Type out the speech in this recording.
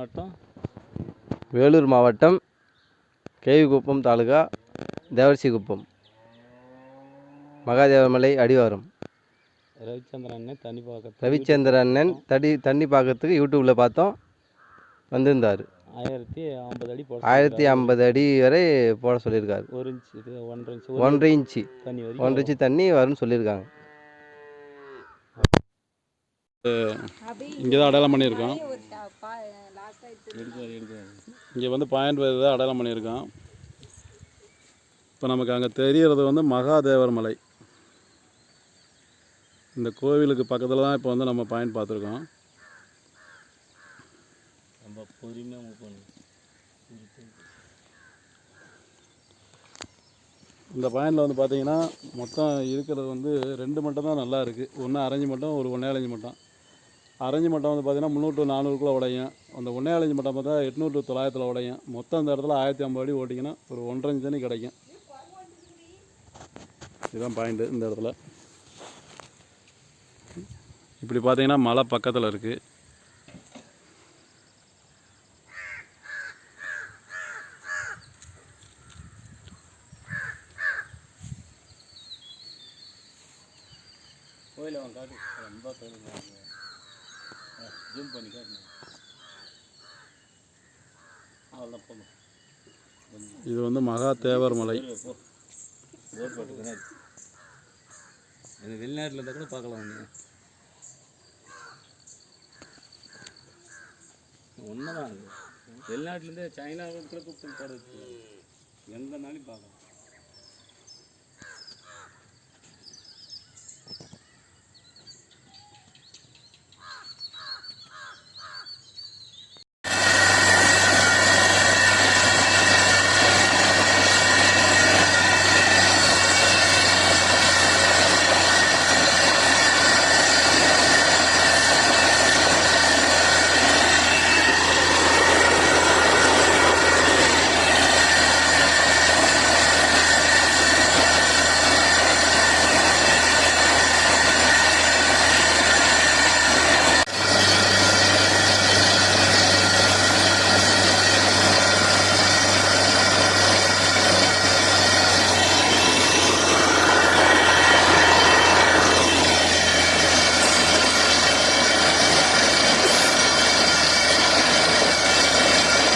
மாவட்டம்? வேலூர் மாவட்டம் கேவிக்குப்பம் தாலுகா தேவர்சிக்குப்பம் மகாதேவமலை அடிவாரம். ரவிச்சந்திரன் அண்ணன் தனி பார்க்க ரவிச்சந்திரன் அண்ணன் தடி தண்ணி பார்க்கறதுக்கு யூடியூப்பில் பார்த்தோம். வந்திருந்தார். ஆயிரத்தி ஐம்பது அடி போட ஆயிரத்தி ஐம்பது அடி வரை போட சொல்லியிருக்காரு. ஒரு இன்ச் இது ஒன்றரை இன்ச் ஒன்றரை இன்ச்சு. தண்ணி வரைக்கும் ஒன்றரை இன்ச்சு தண்ணி வரும்னு சொல்லியிருக்காங்க. இங்கே தான் அடையாளம் பண்ணியிருக்கோம். இங்கே வந்து பாயிண்ட் வைஸ் தான் அடையாளம் பண்ணியிருக்கோம் இப்போ நமக்கு அங்கே தெரியறது வந்து மகாதேவர் மலை இந்த கோவிலுக்கு பக்கத்தில் தான் இப்போ வந்து நம்ம பாயிண்ட் பார்த்துருக்கோம். ரொம்ப பொறுமையாக மூவ் இந்த பாயிண்டில் வந்து பார்த்தீங்கன்னா மொத்தம் இருக்கிறது வந்து ரெண்டு மட்டம் தான் நல்லா இருக்குது ஒன்று அரைஞ்சி மட்டம் ஒரு ஒன்றே அலைஞ்சு மட்டம். அரைஞ்சி மட்டம் வந்து பார்த்தீங்கன்னா முந்நூறு to நானூறுக்குள்ளே உடையும். அந்த ஒன்றே அலைஞ்சு மட்டம் பார்த்தா எட்நூறு தொள்ளாயிரத்தில் உடையும். மொத்தம் இந்த இடத்துல ஆயிரத்தி ஐம்பது அடி ஓட்டிங்கன்னா ஒரு ஒன்றரை இன்ச்சு கிடைக்கும். இதுதான் பாயிண்ட்டு இந்த இடத்துல. இப்படி பார்த்தீங்கன்னா மலை பக்கத்தில் இருக்குது கோயில் அவன் காட்டு ரொம்ப கோயில் ஜூம் பண்ணி காட்டுங்க. இது வந்து மகா தேவர் மலை. வெளிநாட்டில் இருந்தால் கூட பார்க்கலாம் நீ உண்மைதான் வெளிநாட்டிலேருந்து சைனாவுக்கு கூட கூப்பிட்டு எந்த நாளையும் பார்க்கலாம்.